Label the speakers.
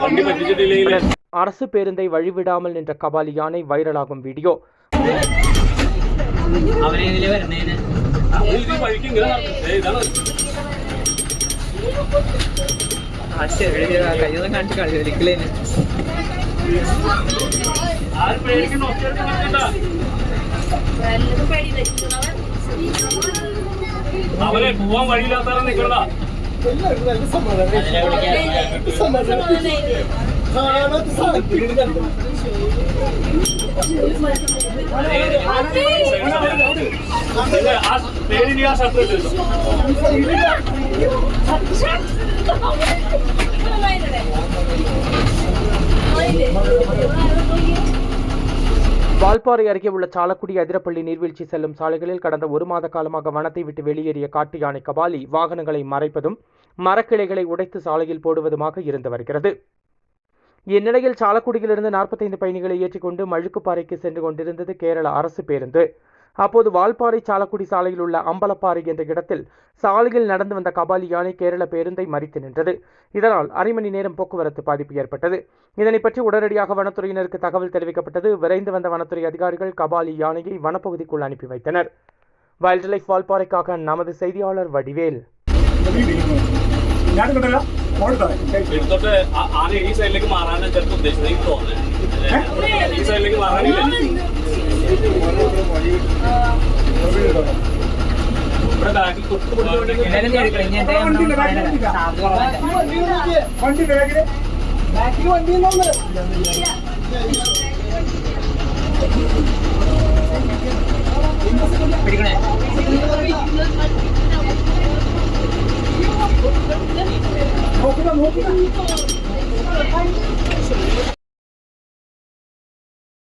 Speaker 1: വണ്ടി പറ്റിച്ചിട്ടില്ലെങ്കിൽ
Speaker 2: அரசு பேருந்தை வழிவிடாமல் நின்ற கபாலி யானை வைரலாகும் வீடியோ
Speaker 3: അവനെതിലെ വരുന്നതിന്
Speaker 1: ഇത് വഴിക്ക് ഇങ്ങനെ നടക്കും. ദേ ഇതാണ്
Speaker 3: ആ ചെറിയ കയ്യൊന്നും കാണിച്ച് കളി ഒരിക്കലേന്
Speaker 1: ആരും പേടിക്കുന്ന ഒറ്റയ്ക്ക് നിൽക്കണ്ട. അവരെ പോവാൻ വഴിയില്ലാത്തവരെ നിൽക്കണ്ട
Speaker 2: வால்பாறை அருகே உள்ள சாலக்குடி அதிரப்பள்ளி நீர்வீழ்ச்சி செல்லும் சாலைகளில் கடந்த ஒரு மாத காலமாக வனத்தை விட்டு வெளியேறிய காட்டு யானை கபாலி வாகனங்களை மறைப்பதும் மரக்கிளைகளை உடைத்து சாலையில் போடுவதுமாக இருந்து வருகிறது. இந்நிலையில் சாலக்குடியிலிருந்து நாற்பத்தைந்து பயணிகளை ஏற்றிக்கொண்டு மழுக்குப்பாறைக்கு சென்று கொண்டிருந்தது கேரள அரசு பேருந்து. அப்போது வால்பாறை சாலக்குடி சாலையில் உள்ள அம்பலப்பாறை என்ற இடத்தில் சாலையில் நடந்து வந்த கபாலி யானை கேரள பேருந்தை மறித்து நின்றது. இதனால் அரை மணி நேரம் போக்குவரத்து பாதிப்பு ஏற்பட்டது. இதனை பற்றி உடனடியாக வனத்துறையினருக்கு தகவல் தெரிவிக்கப்பட்டது. விரைந்து வந்த வனத்துறை அதிகாரிகள் கபாலி யானையை வனப்பகுதிக்குள் அனுப்பி வைத்தனர். வைல்ட் லைஃப் வால்பாறைக்காக நமது செய்தியாளர் வடிவேல்.
Speaker 1: എടുത്തോട്ട് ആ- ആന ഈ സൈഡിലേക്ക് മാറാനാണ് ചിലപ്പോൾ ഉദ്ദേശിച്ചത് എനിക്ക് തോന്നുന്നത് ഈ സൈഡിലേക്ക് മാറാനില്ല. ഇവിടെ ബാക്കിൽ തൊട്ട് പിടിച്ചോണ്ട്
Speaker 3: എന്തായാലും എടുക്കണം
Speaker 4: 我
Speaker 3: 두
Speaker 4: 꾸 미.